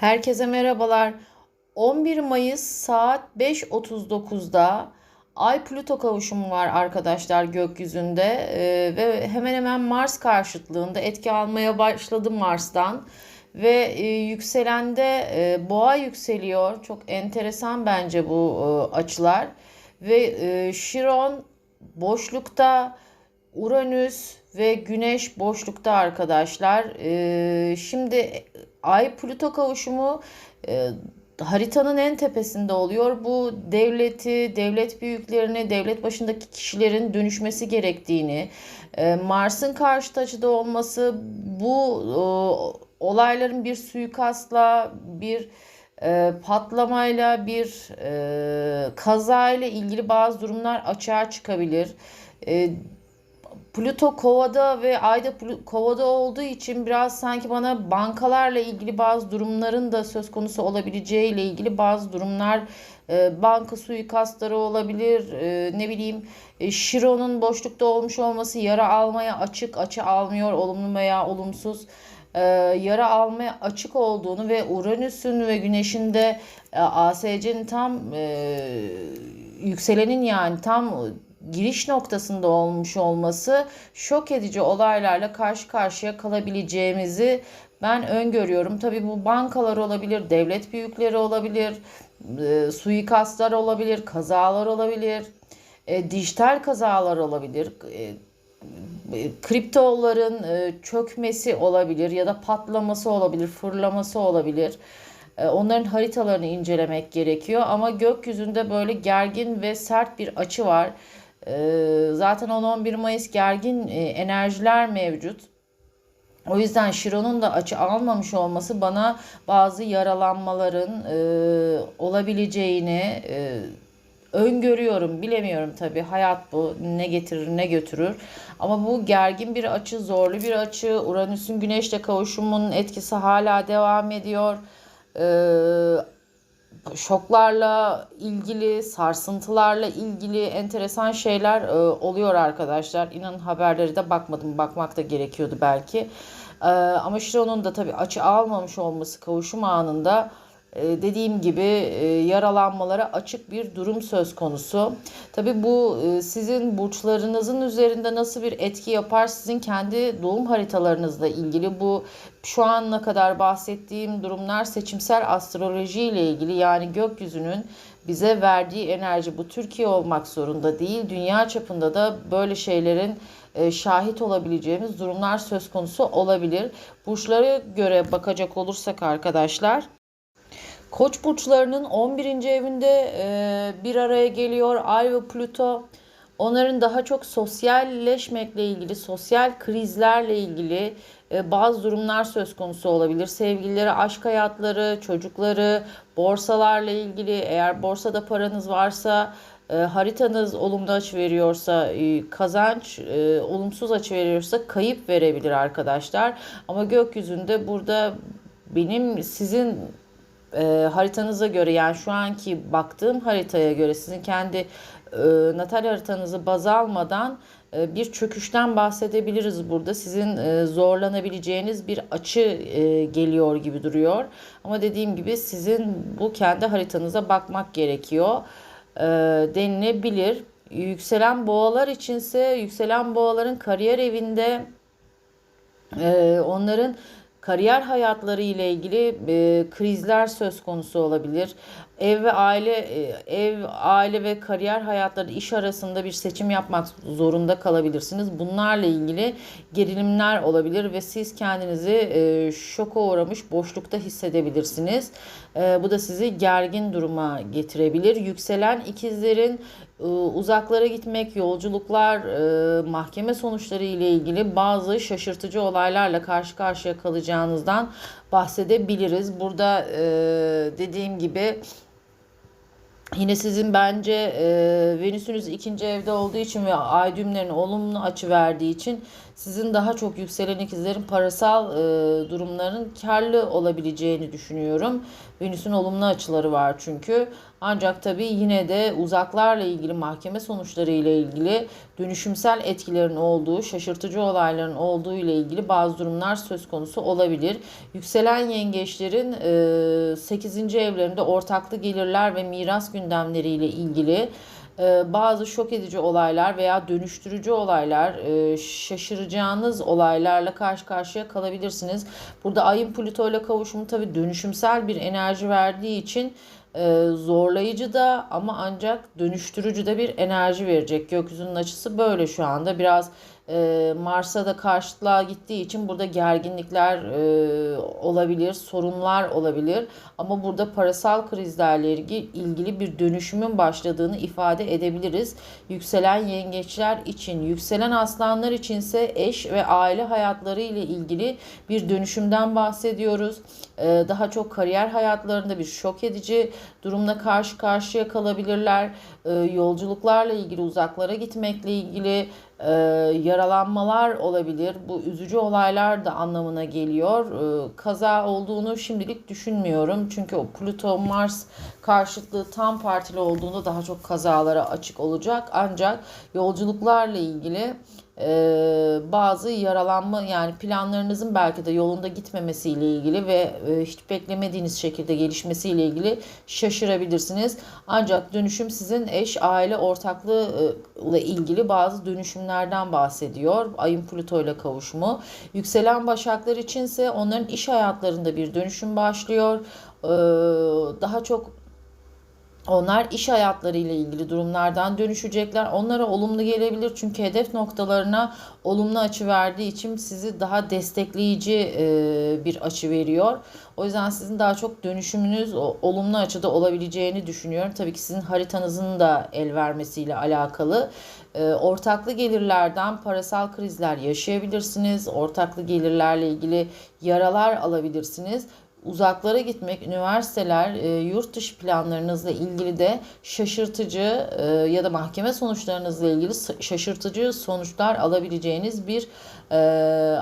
Herkese merhabalar. 11 Mayıs saat 5.39'da Ay Plüto kavuşumu var arkadaşlar gökyüzünde Ee, ve hemen hemen Mars karşıtlığında etki almaya başladı Mars'tan ve e, yükselende e, Boğa yükseliyor. Çok enteresan bence bu e, açılar ve e, Şiron boşlukta Uranüs ve Güneş boşlukta arkadaşlar. Ee, şimdi Ay Plüto kavuşumu e, haritanın en tepesinde oluyor. Bu devleti, devlet büyüklerini, devlet başındaki kişilerin dönüşmesi gerektiğini, e, Mars'ın karşıt açıda olması bu e, olayların bir suikastla, bir patlamayla, bir e, kazayla ilgili bazı durumlar açığa çıkabilir. E, Plüto Kova'da ve Ay'da Kova'da olduğu için biraz sanki bana bankalarla ilgili bazı durumların da söz konusu olabileceği ile ilgili bazı durumlar e, banka suikastları olabilir e, ne bileyim e, Şiro'nun boşlukta olmuş olması yara almaya açık açı almıyor olumlu veya olumsuz e, yara almaya açık olduğunu ve Uranüs'ün ve Güneş'in de e, ASC'nin tam e, yükselenin yani tam giriş noktasında olmuş olması şok edici olaylarla karşı karşıya kalabileceğimizi ben öngörüyorum. Tabii bu bankalar olabilir, devlet büyükleri olabilir, e, suikastlar olabilir, kazalar olabilir, e, dijital kazalar olabilir. E, e, kriptoların e, çökmesi olabilir ya da patlaması olabilir, fırlaması olabilir. E, Onların haritalarını incelemek gerekiyor ama gökyüzünde böyle gergin ve sert bir açı var. E, Zaten 10-11 Mayıs gergin e, enerjiler mevcut. O yüzden Şiron'un da açı almamış olması bana bazı yaralanmaların e, olabileceğini e, öngörüyorum. Bilemiyorum tabii hayat bu ne getirir ne götürür. Ama bu gergin bir açı, zorlu bir açı. Uranüs'ün Güneş'le kavuşumunun etkisi hala devam ediyor. Ee, şoklarla ilgili, sarsıntılarla ilgili enteresan şeyler e, oluyor arkadaşlar. İnanın haberleri de bakmadım. Bakmak da gerekiyordu belki. Ee, ama Şiron'un da tabii açı almamış olması kavuşum anında e, dediğim gibi e, yaralanmalara açık bir durum söz konusu. Tabii bu e, sizin burçlarınızın üzerinde nasıl bir etki yapar sizin kendi doğum haritalarınızla ilgili bu şu ana kadar bahsettiğim durumlar seçimsel astroloji ile ilgili yani gökyüzünün bize verdiği enerji bu Türkiye olmak zorunda değil dünya çapında da böyle şeylerin e, şahit olabileceğimiz durumlar söz konusu olabilir. Burçlara göre bakacak olursak arkadaşlar Koç burçlarının 11. evinde e, bir araya geliyor Ay ve Plüto. Onların daha çok sosyalleşmekle ilgili, sosyal krizlerle ilgili e, bazı durumlar söz konusu olabilir. Sevgilileri, aşk hayatları, çocukları, borsalarla ilgili eğer borsada paranız varsa e, haritanız olumlu açı veriyorsa e, kazanç, e, olumsuz açı veriyorsa kayıp verebilir arkadaşlar. Ama gökyüzünde burada benim sizin e, haritanıza göre yani şu anki baktığım haritaya göre sizin kendi e, natal haritanızı baz almadan e, bir çöküşten bahsedebiliriz burada. Sizin e, zorlanabileceğiniz bir açı e, geliyor gibi duruyor. Ama dediğim gibi sizin bu kendi haritanıza bakmak gerekiyor e, denilebilir. Yükselen boğalar içinse yükselen boğaların kariyer evinde ee, onların kariyer hayatları ile ilgili e, krizler söz konusu olabilir. Ev ve aile e, ev aile ve kariyer hayatları iş arasında bir seçim yapmak zorunda kalabilirsiniz. Bunlarla ilgili gerilimler olabilir ve siz kendinizi e, şoka uğramış boşlukta hissedebilirsiniz. E, bu da sizi gergin duruma getirebilir. Yükselen ikizlerin uzaklara gitmek, yolculuklar, e, mahkeme sonuçları ile ilgili bazı şaşırtıcı olaylarla karşı karşıya kalacağınızdan bahsedebiliriz. Burada e, dediğim gibi Yine sizin bence e, Venüs'ünüz ikinci evde olduğu için ve ay düğümlerine olumlu açı verdiği için sizin daha çok yükselen ikizlerin parasal durumların karlı olabileceğini düşünüyorum. Venüs'ün olumlu açıları var çünkü. Ancak tabii yine de uzaklarla ilgili mahkeme sonuçları ile ilgili dönüşümsel etkilerin olduğu, şaşırtıcı olayların olduğu ile ilgili bazı durumlar söz konusu olabilir. Yükselen yengeçlerin e, 8. evlerinde ortaklı gelirler ve miras gündemleriyle ilgili e, bazı şok edici olaylar veya dönüştürücü olaylar, e, şaşıracağınız olaylarla karşı karşıya kalabilirsiniz. Burada ayın Plüto ile kavuşumu tabii dönüşümsel bir enerji verdiği için e, zorlayıcı da ama ancak dönüştürücü de bir enerji verecek. Gökyüzünün açısı böyle şu anda. Biraz e, Mars'a da karşıtlığa gittiği için burada gerginlikler e, olabilir, sorunlar olabilir. Ama burada parasal krizlerle ilgili bir dönüşümün başladığını ifade edebiliriz. Yükselen yengeçler için, yükselen aslanlar içinse eş ve aile hayatları ile ilgili bir dönüşümden bahsediyoruz. E, daha çok kariyer hayatlarında bir şok edici durumla karşı karşıya kalabilirler. E, yolculuklarla ilgili, uzaklara gitmekle ilgili e, yaralanmalar olabilir. Bu üzücü olaylar da anlamına geliyor. E, kaza olduğunu şimdilik düşünmüyorum. Çünkü o Plüto Mars karşıtlığı tam partili olduğunda daha çok kazalara açık olacak. Ancak yolculuklarla ilgili e, bazı yaralanma yani planlarınızın belki de yolunda gitmemesiyle ilgili ve e, hiç beklemediğiniz şekilde gelişmesiyle ilgili şaşırabilirsiniz. Ancak dönüşüm sizin eş aile ortaklığı ile ilgili bazı dönüşümlerden bahsediyor. Ayın Plüto ile kavuşumu. Yükselen başaklar içinse onların iş hayatlarında bir dönüşüm başlıyor. Ee, daha çok onlar iş hayatları ile ilgili durumlardan dönüşecekler. Onlara olumlu gelebilir çünkü hedef noktalarına olumlu açı verdiği için sizi daha destekleyici e, bir açı veriyor. O yüzden sizin daha çok dönüşümünüz olumlu açıda olabileceğini düşünüyorum. Tabii ki sizin haritanızın da el vermesiyle alakalı. E, ortaklı gelirlerden parasal krizler yaşayabilirsiniz. Ortaklı gelirlerle ilgili yaralar alabilirsiniz uzaklara gitmek, üniversiteler, e, yurt dışı planlarınızla ilgili de şaşırtıcı e, ya da mahkeme sonuçlarınızla ilgili şaşırtıcı sonuçlar alabileceğiniz bir e,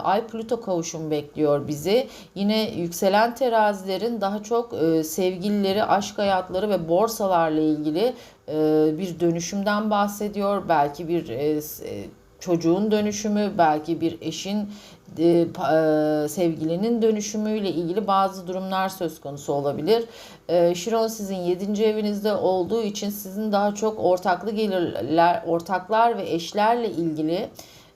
Ay Plüto kavuşum bekliyor bizi. Yine yükselen terazilerin daha çok e, sevgilileri, aşk hayatları ve borsalarla ilgili e, bir dönüşümden bahsediyor. Belki bir e, çocuğun dönüşümü, belki bir eşin e, e, sevgilinin dönüşümüyle ilgili bazı durumlar söz konusu olabilir. E, Şiron sizin 7. evinizde olduğu için sizin daha çok ortaklı gelirler, ortaklar ve eşlerle ilgili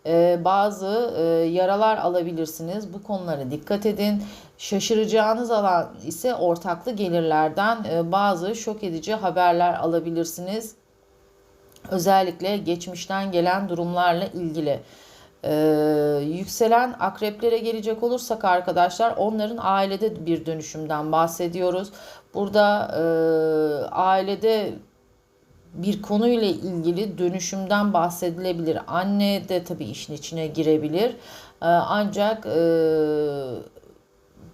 e, bazı e, yaralar alabilirsiniz. Bu konulara dikkat edin. Şaşıracağınız alan ise ortaklı gelirlerden e, bazı şok edici haberler alabilirsiniz. Özellikle geçmişten gelen durumlarla ilgili. Ee, yükselen akreplere gelecek olursak arkadaşlar onların ailede bir dönüşümden bahsediyoruz. Burada e, ailede bir konuyla ilgili dönüşümden bahsedilebilir. Anne de tabii işin içine girebilir. E, ancak e,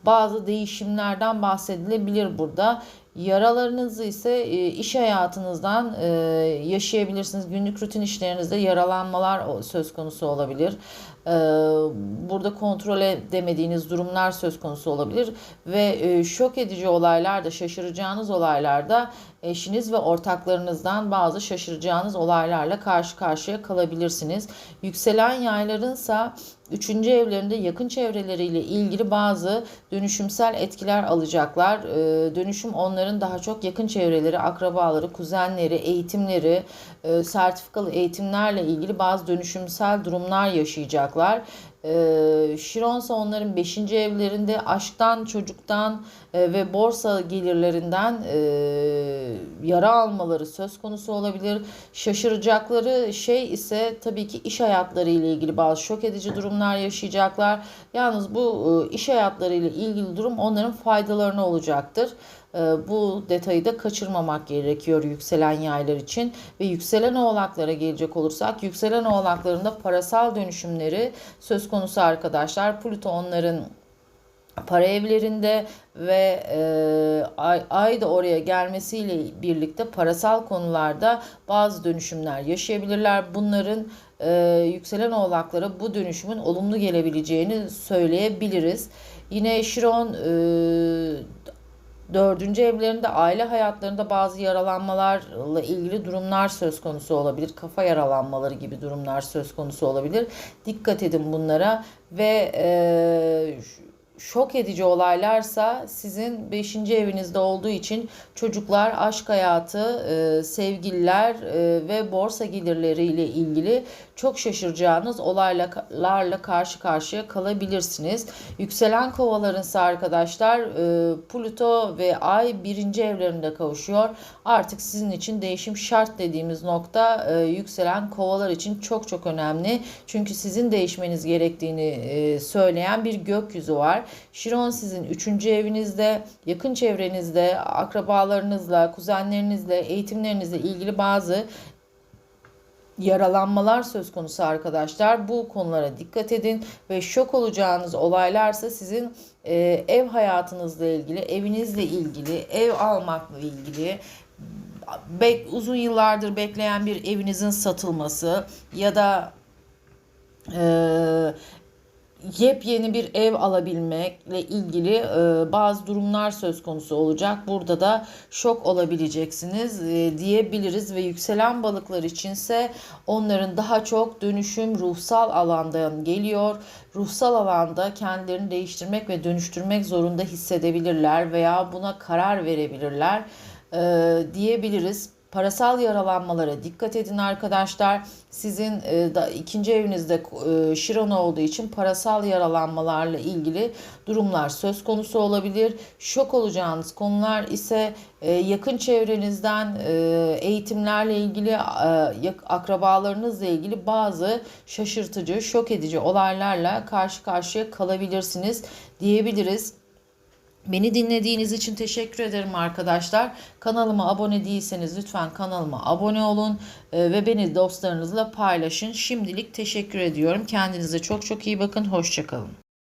bazı değişimlerden bahsedilebilir burada. Yaralarınızı ise e, iş hayatınızdan e, yaşayabilirsiniz. Günlük rutin işlerinizde yaralanmalar söz konusu olabilir. E, burada kontrol edemediğiniz durumlar söz konusu olabilir. Ve şok edici olaylarda, şaşıracağınız olaylarda eşiniz ve ortaklarınızdan bazı şaşıracağınız olaylarla karşı karşıya kalabilirsiniz. Yükselen yaylarınsa Üçüncü evlerinde yakın çevreleriyle ilgili bazı dönüşümsel etkiler alacaklar. Dönüşüm onların daha çok yakın çevreleri, akrabaları, kuzenleri, eğitimleri, e, sertifikalı eğitimlerle ilgili bazı dönüşümsel durumlar yaşayacaklar. E, Şironsa onların 5. evlerinde aşktan, çocuktan e, ve borsa gelirlerinden e, yara almaları söz konusu olabilir. Şaşıracakları şey ise tabii ki iş hayatları ile ilgili bazı şok edici durumlar yaşayacaklar. Yalnız bu e, iş hayatları ile ilgili durum onların faydalarına olacaktır. E, bu detayı da kaçırmamak gerekiyor yükselen yaylar için ve yükselen oğlaklara gelecek olursak yükselen oğlaklarında parasal dönüşümleri söz konusu arkadaşlar. Plüto onların para evlerinde ve e, ay, ay da oraya gelmesiyle birlikte parasal konularda bazı dönüşümler yaşayabilirler. Bunların e, yükselen oğlaklara bu dönüşümün olumlu gelebileceğini söyleyebiliriz. Yine Şiron e, dördüncü evlerinde aile hayatlarında bazı yaralanmalarla ilgili durumlar söz konusu olabilir. Kafa yaralanmaları gibi durumlar söz konusu olabilir. Dikkat edin bunlara ve e, şok edici olaylarsa sizin 5. evinizde olduğu için çocuklar, aşk hayatı, e, sevgililer e, ve borsa gelirleriyle ilgili çok şaşıracağınız olaylarla karşı karşıya kalabilirsiniz. Yükselen kovaların ise arkadaşlar e, Pluto ve Ay birinci evlerinde kavuşuyor. Artık sizin için değişim şart dediğimiz nokta e, yükselen kovalar için çok çok önemli. Çünkü sizin değişmeniz gerektiğini söyleyen bir gökyüzü var. Şiron sizin 3. evinizde, yakın çevrenizde, akrabalarınızla, kuzenlerinizle, eğitimlerinizle ilgili bazı yaralanmalar söz konusu arkadaşlar. Bu konulara dikkat edin ve şok olacağınız olaylarsa sizin e, ev hayatınızla ilgili, evinizle ilgili, ev almakla ilgili bek, uzun yıllardır bekleyen bir evinizin satılması ya da e, yepyeni bir ev alabilmekle ilgili e, bazı durumlar söz konusu olacak. Burada da şok olabileceksiniz e, diyebiliriz ve yükselen balıklar içinse onların daha çok dönüşüm ruhsal alandan geliyor. Ruhsal alanda kendilerini değiştirmek ve dönüştürmek zorunda hissedebilirler veya buna karar verebilirler e, diyebiliriz. Parasal yaralanmalara dikkat edin arkadaşlar. Sizin e, da, ikinci evinizde e, Şiron olduğu için parasal yaralanmalarla ilgili durumlar söz konusu olabilir. Şok olacağınız konular ise e, yakın çevrenizden e, eğitimlerle ilgili, e, akrabalarınızla ilgili bazı şaşırtıcı, şok edici olaylarla karşı karşıya kalabilirsiniz diyebiliriz. Beni dinlediğiniz için teşekkür ederim arkadaşlar. Kanalıma abone değilseniz lütfen kanalıma abone olun e, ve beni dostlarınızla paylaşın. Şimdilik teşekkür ediyorum. Kendinize çok çok iyi bakın. Hoşçakalın.